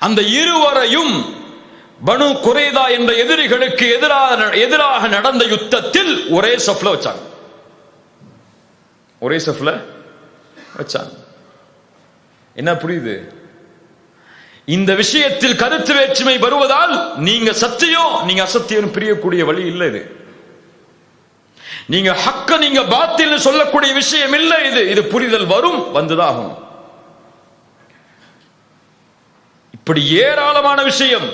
அந்த இருவரையும் பனு குறைதா என்ற எதிரிகளுக்கு எதிராக எதிராக நடந்த யுத்தத்தில் ஒரே சஃப்ல வச்சாங்க. ஒரே சஃப்ல வச்சாங்க. என்ன புரியுது? இந்த விஷயத்தில் கருத்து வேற்றுமை வருவதால் நீங்க சத்தியம் நீங்க அசத்தியம் பிரியக்கூடிய வழி இல்லை இது. நீங்க ஹக்க நீங்க பாத்தில் சொல்லக்கூடிய விஷயம் இல்லை இது. இது புரிதல் வரும் வந்துதாகும் இப்படி ஏராளமான விஷயம்.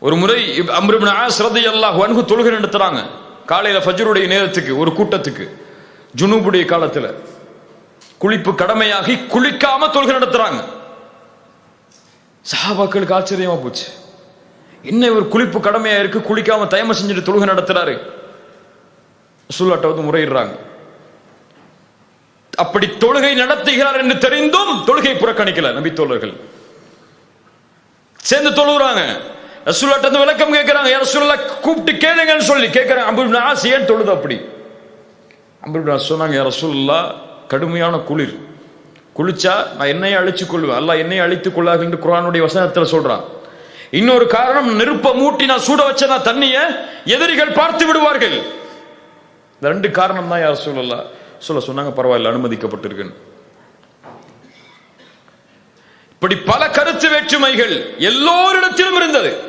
ஒரு முறை அம்ருபின் ஆஸ்ரதி அல்லாஹ் வன்கு தொழுகை நடத்துறாங்க. காலையில ஃபஜ்ருடைய நேரத்துக்கு ஒரு கூட்டத்துக்கு ஜுனூபுடைய காலத்துல. குளிப்பு கடமையாகி குளிக்காம தொழுகை நடத்துறாங்க. சஹாபாக்களுக்கு ஆச்சரியமா போச்சு. என்ன ஒரு குளிப்பு கடமையா இருக்கு குளிக்காம தயம செஞ்சுட்டு தொழுகை நடத்துறாரு? சுல்லாட்ட வந்து முறையிடுறாங்க. அப்படி தொழுகை நடத்துகிறார் என்று தெரிந்தும் தொழுகை புறக்கணிக்கல நபி தோழர்கள் சேர்ந்து தொழுகிறாங்க ரசூல்லாட்ட வந்து விளக்கம் கேட்கிறாங்க யார் ரசூல்லா கூப்பிட்டு கேளுங்கன்னு சொல்லி. கேட்கிறாங்க அம்பு ஆசை ஏன் தொழுது அப்படி? அம்பு சொன்னாங்க யார் ரசூல்லா கடுமையான குளிர். குளிச்சா நான் என்னையே அழிச்சு கொள்வேன். அல்ல என்னையே அழித்துக் கொள்ளாது என்று குரானுடைய வசனத்தில் சொல்றான். இன்னொரு காரணம் நெருப்ப மூட்டி நான் சூட வச்ச தண்ணிய எதிரிகள் பார்த்து விடுவார்கள். ரெண்டு காரணம் தான் யார் சொல்லலாம் சொல்ல சொன்னாங்க பரவாயில்ல அனுமதிக்கப்பட்டிருக்குன்னு. இப்படி பல கருத்து வேற்றுமைகள் எல்லோரிடத்திலும் இருந்தது.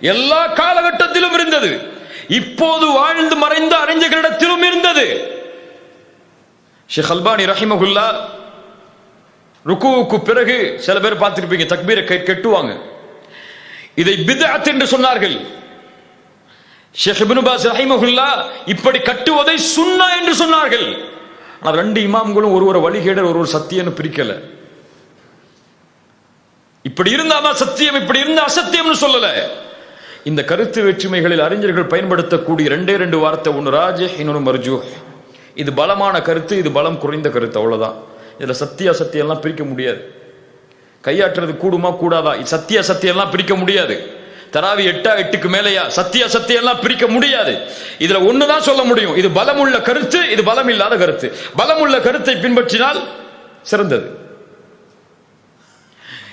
எல்லா காலகட்டத்திலும் இருந்தது. இப்போது வாழ்ந்து மறைந்த அறிஞர்களிடத்திலும் இருந்தது. ஷேக் அல்பானி ரஹிமகுல்லா ருக்குவுக்கு பிறகு சில பேர் பார்த்திருப்பீங்க தக்பீரை கெட்டுவாங்க. இதை பித்அத் என்று சொன்னார்கள். ஷேக் பாஸ் ரஹிமகுல்லா இப்படி கட்டுவதை சுன்னா என்று சொன்னார்கள். ஆனால் ரெண்டு இமாம்களும் ஒரு ஒரு வழிகேடர் ஒரு ஒரு சத்தியன்னு பிரிக்கலை. இப்படி இருந்தாதான் சத்தியம் இப்படி இருந்தா அசத்தியம்னு சொல்லல. இந்த கருத்து வேற்றுமைகளில் அறிஞர்கள் பயன்படுத்தக்கூடிய ரெண்டே ரெண்டு வார்த்தை ஒன்று ராஜ இன்னொரு மர்ஜூ இது பலமான கருத்து இது பலம் குறைந்த கருத்து அவ்வளவுதான். இதுல சத்திய அசத்தியம் எல்லாம் பிரிக்க முடியாது. கையாற்றுறது கூடுமா கூடாதா? இது சத்திய அசத்தியம் எல்லாம் பிரிக்க முடியாது. தராவி எட்டா எட்டுக்கு மேலேயா? சத்திய அசத்தியம் எல்லாம் பிரிக்க முடியாது. இதுல ஒண்ணுதான் சொல்ல முடியும். இது பலமுள்ள கருத்து இது பலம் இல்லாத கருத்து. பலமுள்ள கருத்தை பின்பற்றினால் சிறந்தது.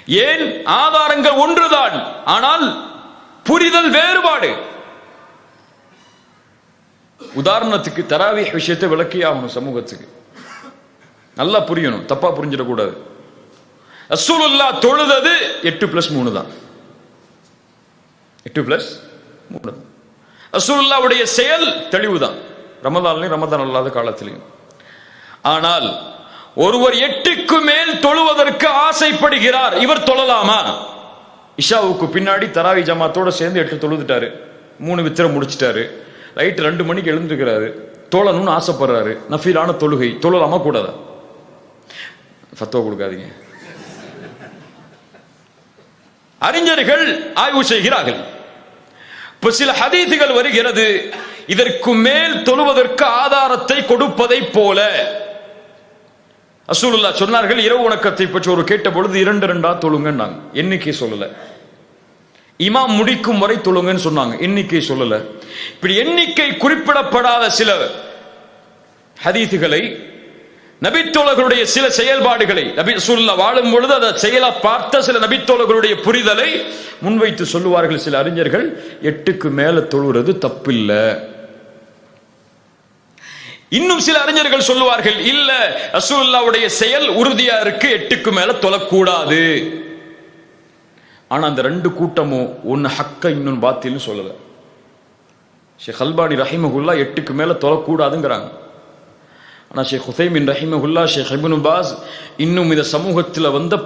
ஏன் ஆதாரங்கள் ஒன்றுதான்? ஆனால் புரிதல் வேறுபாடு. உதாரணத்துக்கு தராவி விஷயத்தை விளக்கி ஆகணும் சமூகத்துக்கு. நல்லா புரியணும் தப்பா புரிஞ்சிடக்கூடாது. அசூலுல்லா தொழுதது எட்டு பிளஸ் மூணு தான். எட்டு பிளஸ் மூணு தான். ரசூலுல்லாவுடைய செயல் தெளிவுதான். ரமதான்லையும் ரமதான் அல்லாத காலத்திலையும். ஆனால் ஒருவர் எட்டுக்கு மேல் தொழுவதற்கு ஆசைப்படுகிறார். இவர் தொழலாமா? இஷாவுக்கு பின்னாடி தராவி ஜமாத்தோட சேர்ந்து எட்டு தொழுதுட்டாரு. மூணு வித்திரம் முடிச்சிட்டாரு. நைட்டு ரெண்டு மணிக்கு எழுந்துக்கிறாரு தொழணும்னு ஆசைப்படுறாரு. நஃபீலான தொழுகை. தொழலாமா கூடாதா? ஃபத்துவா கொடுக்காதீங்க. அறிஞர்கள் ஆய்வு செய்கிறார்கள். இப்ப சில ஹதீதுகள் வருகிறது. இதற்கு மேல் தொழுவதற்கு ஆதாரத்தை கொடுப்பதை போல. அசூலுல்லா சொன்னார்கள் இரவு உணக்கத்தை பற்றி ஒரு கேட்ட பொழுது இரண்டு ரெண்டா தொழுங்கன்னாங்க. எண்ணிக்கை சொல்லல. இமாம் முடிக்கும் வரை தொழுங்கன்னு சொன்னாங்க. எண்ணிக்கை சொல்லல. இப்படி எண்ணிக்கை குறிப்பிடப்படாத சில ஹதீதுகளை நபித்தோழர்களுடைய சில செயல்பாடுகளை நபி சொல்ல வாழும் பொழுது அதை செயலா பார்த்த சில நபித்தோழர்களுடைய புரிதலை முன்வைத்து சொல்லுவார்கள் சில அறிஞர்கள் எட்டுக்கு மேல தொழுறது தப்பில்லை. இன்னும் சில அறிஞர்கள் சொல்லுவார்கள் இல்ல ரசூல்லாவுடைய செயல் உறுதியா இருக்கு எட்டுக்கு மேல தொழக்கூடாது ஆனா அந்த ரெண்டு கூட்டமும் ஒன்னு ஹக்க இன்னொன்னு பாத்தில்னு சொல்லல. ஷேக் அல்பானி ரஹிமகுல்லா எட்டுக்கு மேல தொழக்கூடாதுங்கிறாங்க ஆனா ஷேக் ஹுசைமின் ரஹிமகுல்லா ஷேக் இப்னு பாஸ் இன்னும் இந்த சமூகத்தில் வந்த